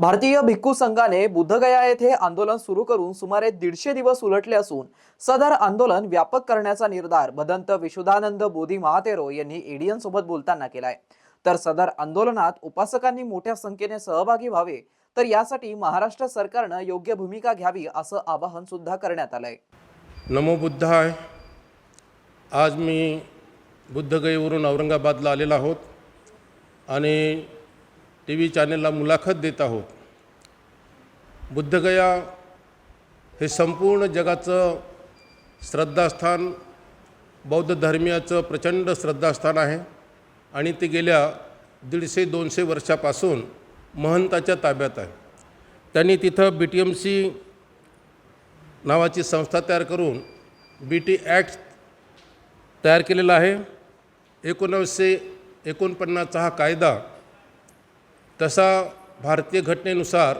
भारतीय भिक्खू संघाने बुद्धगया येथे आंदोलन सुरू करून सुमारे दीडशे दिवस उलटले असून सदर आंदोलन व्यापक करण्याचा निर्धार भदंत विशुद्धानंद बोधी महातेरो यांनी एडीएन सोबत बोलताना केलाय. तर सदर आंदोलनात उपासकांनी मोठ्या संख्येने सहभागी व्हावे तर यासाठी महाराष्ट्र सरकारनं योग्य भूमिका घ्यावी असं आवाहन सुद्धा करण्यात आलंय. नमो बुद्धाय. आज मी बुद्धगयेवरून औरंगाबादला आलेलो आहोत आणि टी व्ही चॅनेलला मुलाखत देत आहोत. बुद्धगया हे संपूर्ण जगाचं श्रद्धास्थान बौद्ध धर्मियाचं प्रचंड श्रद्धास्थान आहे आणि ते गेल्या दीडशे दोनशे वर्षापासून महंताच्या ताब्यात आहे. त्यांनी तिथं बी टी एम सी नावाची संस्था तयार करून बी टी ॲक्ट तयार केलेला आहे. एकोणावीसशे एकोणपन्नासचा हा कायदा तसा भारतीय घटनेनुसार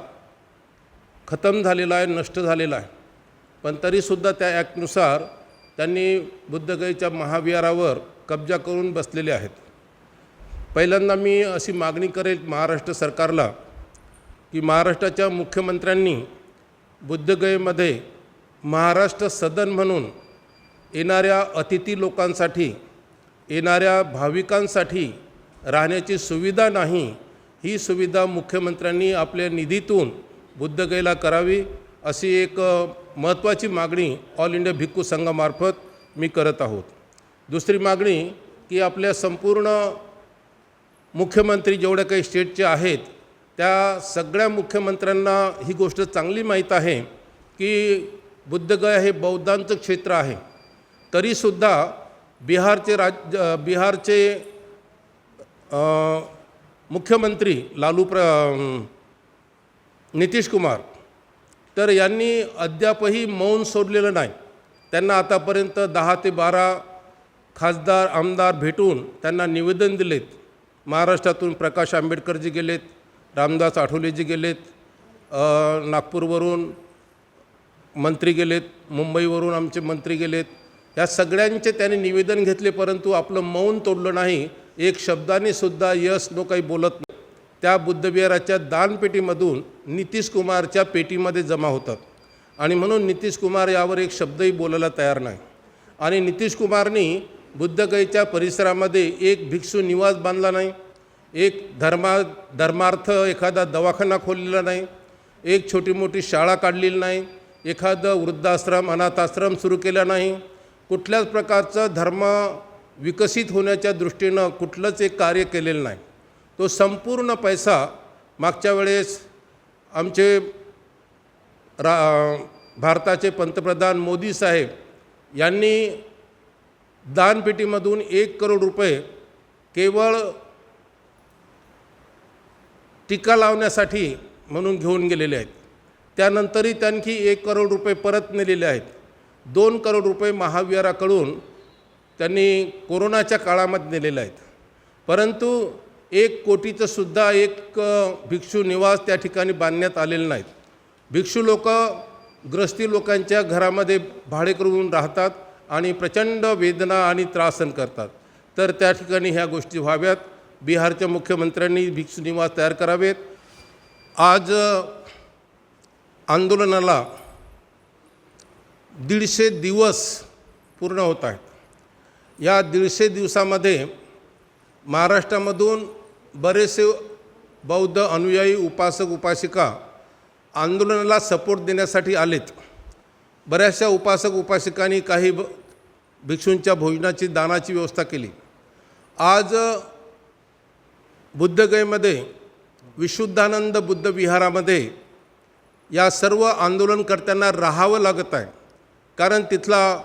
खतम झालेला आहे नष्ट झालेला आहे. पण तरीसुद्धा त्या ॲक्टनुसार त्यांनी बुद्धगयीच्या महाविहारावर कब्जा करून बसलेले आहेत. पहिल्यांदा मी अशी मागणी करेल महाराष्ट्र सरकारला की महाराष्ट्राच्या मुख्यमंत्र्यांनी बुद्धगयेमध्ये महाराष्ट्र सदन म्हणून येणाऱ्या अतिथी लोकांसाठी येणाऱ्या भाविकांसाठी राहण्याची सुविधा नाही ही सुविधा मुख्यमंत्र्यांनी आपल्या निधीतून बुद्धगयेला करावी अशी एक महत्त्वाची मागणी ऑल इंडिया भिक्खू संघामार्फत मी करत आहोत. दुसरी मागणी की आपल्या संपूर्ण मुख्यमंत्री जेवढ्या काही स्टेटचे आहेत त्या सगळ्या मुख्यमंत्र्यांना ही गोष्ट चांगली माहीत आहे की बुद्धगया हे बौद्धांचं क्षेत्र आहे. तरीसुद्धा बिहारचे राज्य बिहारचे मुख्यमंत्री लालू प्र नितीश कुमार तर यांनी अद्यापही मौन सोडलेलं नाही. त्यांना आतापर्यंत दहा ते बारा खासदार आमदार भेटून त्यांना निवेदन दिलेत. महाराष्ट्रातून प्रकाश आंबेडकरजी गेलेत रामदास आठवलेजी गेलेत नागपूरवरून मंत्री गेलेत मुंबईवरून आमचे मंत्री गेलेत. या सगळ्यांचे त्यांनी निवेदन घेतले परंतु आपलं मौन तोडलं नाही. एक शब्दाने सुद्धा यस नो काही बोलत नाही. त्या बुद्धविहाराच्या दानपेटीमधून नितीश कुमारच्या पेटीमध्ये जमा होतात. आणि म्हणून नितीश कुमार यावर एक शब्दही बोलायला तयार नाही. आणि नितीश कुमारनी बुद्धगयेच्या परिसरामध्ये एक भिक्षू निवास बांधला नाही. एक धर्मा धर्मार्थ एखादा दवाखाना खोललेला नाही. एक छोटी मोठी शाळा काढलेली नाही. एखादं वृद्धाश्रम अनाथाश्रम सुरू केला नाही. कुठल्याच प्रकारचं धर्म विकसित होण्याच्या दृष्टीनं कुठलंच एक कार्य केलेलं नाही. तो संपूर्ण पैसा मागच्या वेळेस आमचे रा भारताचे पंतप्रधान मोदी साहेब यांनी दानपेटीमधून एक करोड रुपये केवळ टीका लावण्यासाठी म्हणून घेऊन गेलेले आहेत. त्यानंतरही त्यांनी एक करोड रुपये परत नेलेले आहेत. दोन करोड रुपये महाविहाराकडून त्यांनी कोरोनाच्या काळामध्ये नेलेलं आहेत परंतु एक कोटीचं सुद्धा एक भिक्षू निवास त्या ठिकाणी बांधण्यात आलेले नाहीत. भिक्षू लोक ग्रस्ती लोकांच्या घरामध्ये भाडे करून राहतात आणि प्रचंड वेदना आणि त्रास सहन करतात. तर त्या ठिकाणी ह्या गोष्टी व्हाव्यात. बिहारच्या मुख्यमंत्र्यांनी भिक्षू निवास तयार करावेत. आज आंदोलनाला दीडशे दिवस पूर्ण होत आहेत. या दीडशे दिवसामध्ये महाराष्ट्रामधून बरेचसे बौद्ध अनुयायी उपासक उपासिका आंदोलनाला सपोर्ट देण्यासाठी आलेत. बऱ्याचशा उपासक उपासिकांनी काही ब- भिक्षूंच्या भोजनाची दानाची व्यवस्था केली. आज बुद्धगयेमध्ये विशुद्धानंद बुद्ध विहारामध्ये या सर्व आंदोलनकर्त्यांना राहावं लागत आहे. कारण तिथला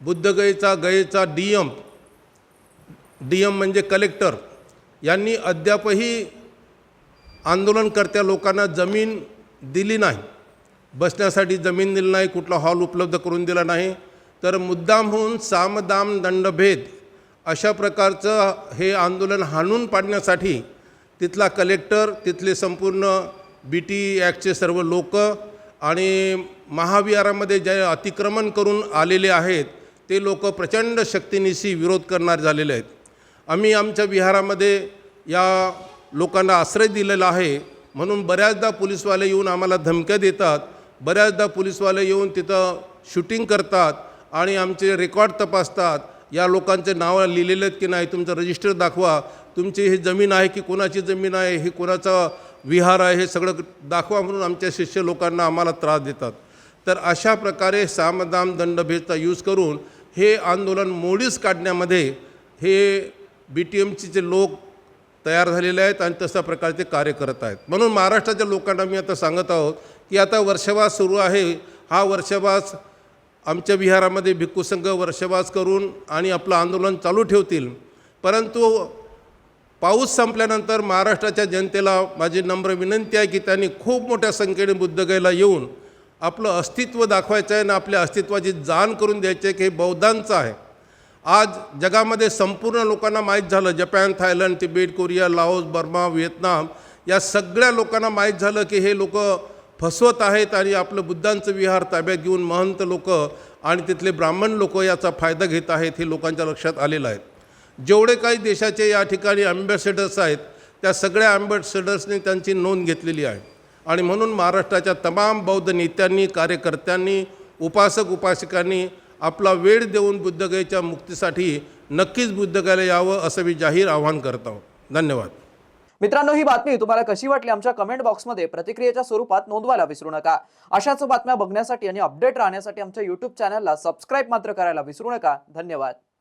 बुद्धगयेचा गयेचा डी एम डी एम म्हणजे कलेक्टर यांनी अद्यापही आंदोलनकर्त्या लोकांना जमीन दिली नाही. बसण्यासाठी जमीन दिली नाही कुठला हॉल उपलब्ध करून दिला नाही. तर मुद्दामहून सामदाम दंडभेद अशा प्रकारचं हे आंदोलन हाणून पाडण्यासाठी तिथला कलेक्टर तिथले संपूर्ण बी टी ॲक्टचे सर्व लोक आणि महाविहारामध्ये जे अतिक्रमण करून आलेले आहेत ते लोक प्रचंड शक्तीनिशी विरोध करणार झालेले आहेत. आम्ही आमच्या विहारामध्ये या लोकांना आश्रय दिलेला आहे. म्हणून बऱ्याचदा पोलीसवाले येऊन आम्हाला धमक्या देतात. बऱ्याचदा पोलीसवाले येऊन तिथं शूटिंग करतात आणि आमचे रेकॉर्ड तपासतात. या लोकांचे नावं लिहिलेले आहेत की नाही तुमचं रजिस्टर दाखवा. तुमची ही जमीन आहे की कोणाची जमीन आहे हे कोणाचा विहार आहे हे सगळं दाखवा म्हणून आमच्या शिष्य लोकांना आम्हाला त्रास देतात. तर अशा प्रकारे सामदाम दंडभेदचा यूज करून हे आंदोलन मोडीस काढण्यामध्ये हे बी टी एमचे जे लोक तयार झालेले आहेत आणि तशा प्रकारचे कार्य करत आहेत. म्हणून महाराष्ट्राच्या लोकांना मी आता सांगत आहोत की आता वर्षवास सुरू आहे. हा वर्षवास आमच्या विहारामध्ये भिक्खू संघ वर्षवास करून आणि आपलं आंदोलन चालू ठेवतील. परंतु पाऊस संपल्यानंतर महाराष्ट्राच्या जनतेला माझी नम्र विनंती आहे की त्यांनी खूप मोठ्या संख्येने बुद्धगयेला येऊन आपलं अस्तित्व दाखवायचं आहे आणि आपल्या अस्तित्वाची जाण करून द्यायची आहे की हे बौद्धांचं आहे. आज जगामध्ये संपूर्ण लोकांना माहीत झालं Japan Thailand Tibet Korea Laos Burma Vietnam या सगळ्या लोकांना माहीत झालं की हे लोक फसवत आहेत आणि आपलं बुद्धांचं विहार ताब्यात घेऊन महंत लोक आणि तिथले ब्राह्मण लोक याचा फायदा घेत आहेत हे लोकांच्या लक्षात आलेलं आहे. जेवढे काही देशाचे या ठिकाणी अँबॅसेडर्स आहेत त्या सगळ्या अँबॅसेडर्सनी त्यांची नोंद घेतलेली आहे. आणि म्हणून महाराष्ट्राच्या तमाम बौद्ध नेत्यांनी कार्यकर्त्यांनी उपासक उपासिकांनी आपला वेळ देऊन बुद्धगयेच्या मुक्तीसाठी नक्कीच बुद्धगयाला यावं असं मी जाहीर आवाहन करत आहोत. धन्यवाद. मित्रांनो ही बातमी तुम्हाला कशी वाटली आमच्या कमेंट बॉक्समध्ये प्रतिक्रियेच्या स्वरूपात नोंदवायला विसरू नका. अशाच बातम्या बघण्यासाठी आणि अपडेट राहण्यासाठी आमच्या युट्यूब चॅनलला सबस्क्राईब मात्र करायला विसरू नका. धन्यवाद.